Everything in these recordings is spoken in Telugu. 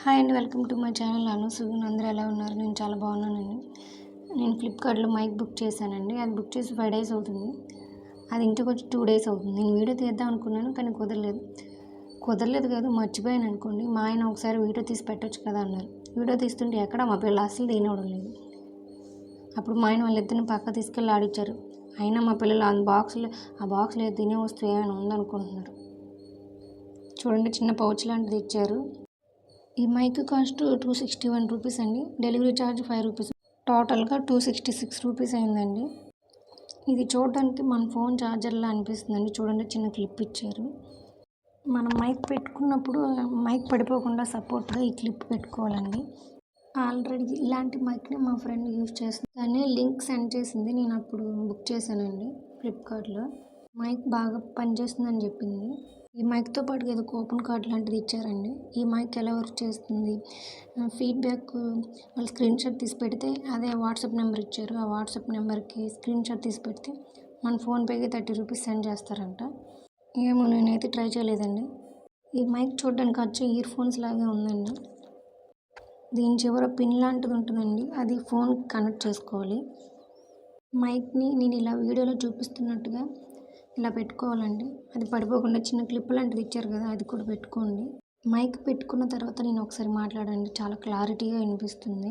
హాయ్ అండి welcome to my channel Anu Sugun అందరూ ఎలా ఉన్నారు? నేను చాలా బాగున్నానండి. నేను ఫ్లిప్కార్ట్లో మైక్ బుక్ చేశానండి. అది బుక్ చేసి ఫైవ్ డేస్ అవుతుంది. అది ఇంటికి వచ్చి టూ డేస్ అవుతుంది. నేను వీడియో తీద్దాం అనుకున్నాను కానీ కుదరలేదు. కుదరలేదు కాదు మర్చిపోయాను అనుకోండి. మా ఆయన ఒకసారి వీడియో తీసి పెట్టచ్చు కదా అన్నారు. వీడియో తీస్తుంటే ఎక్కడ మా పిల్లలు అసలు తినవడం లేదు. అప్పుడు మా ఆయన వాళ్ళిద్దరిని పక్క తీసుకెళ్ళి ఆడిచ్చారు. అయినా మా పిల్లలు ఆ బాక్స్లో ఆ బాక్స్లో తినే వస్తువు ఏమైనా ఉందనుకుంటున్నారు. చూడండి చిన్న పౌచ్ లాంటిది ఇచ్చారు. ఈ mic cost two sixty one rupees అండి. Delivery charge five rupees. టోటల్గా టూ సిక్స్టీ సిక్స్ రూపీస్ అయిందండి. ఇది చూడడానికి మన ఫోన్ ఛార్జర్లా అనిపిస్తుందండి. చూడండి చిన్న క్లిప్ ఇచ్చారు. మనం మైక్ పెట్టుకున్నప్పుడు మైక్ పడిపోకుండా సపోర్ట్గా ఈ క్లిప్ పెట్టుకోవాలండి. ఆల్రెడీ ఇలాంటి మైక్ని మా ఫ్రెండ్ యూజ్ చేస్తుంది దాన్ని లింక్ సెండ్ చేసింది. నేను అప్పుడు బుక్ చేశానండి ఫ్లిప్కార్ట్లో. మైక్ బాగా పనిచేస్తుందని చెప్పింది. ఈ మైక్తో పాటు ఏదో కూపన్ కార్డ్ లాంటిది ఇచ్చారండి. ఈ మైక్ ఎలా వర్క్ చేస్తుంది? ఫీడ్బ్యాక్ వాళ్ళు స్క్రీన్ షాట్ తీసి పెడితే అదే వాట్సాప్ నెంబర్ ఇచ్చారు. ఆ వాట్సాప్ నెంబర్కి స్క్రీన్ షాట్ తీసి పెడితే మన ఫోన్పేకి థర్టీ రూపీస్ సెండ్ చేస్తారంట. ఏమో నేనైతే ట్రై చేయలేదండి. ఈ మైక్ చూడడానికి వచ్చే ఇయర్ ఫోన్స్ లాగే ఉందండి. దీని చివర పిన్ లాంటిది ఉంటుందండి. అది ఫోన్ కనెక్ట్ చేసుకోవాలి. మైక్ని నేను ఇలా వీడియోలో చూపిస్తున్నట్టుగా ఇలా పెట్టుకోవాలండి. అది పడిపోకుండా చిన్న క్లిప్ లాంటిది ఇచ్చారు కదా అది కూడా పెట్టుకోండి. మైక్ పెట్టుకున్న తర్వాత నేను ఒకసారి మాట్లాడండి. చాలా క్లారిటీగా వినిపిస్తుంది.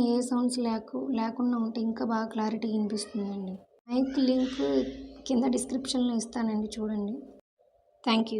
ఏ సౌండ్స్ లేకు లేకుండా ఉంటే ఇంకా బాగా క్లారిటీ వినిపిస్తుందండి. మైక్ లింక్ కింద డిస్క్రిప్షన్లో ఇస్తానండి. చూడండి. Thank you.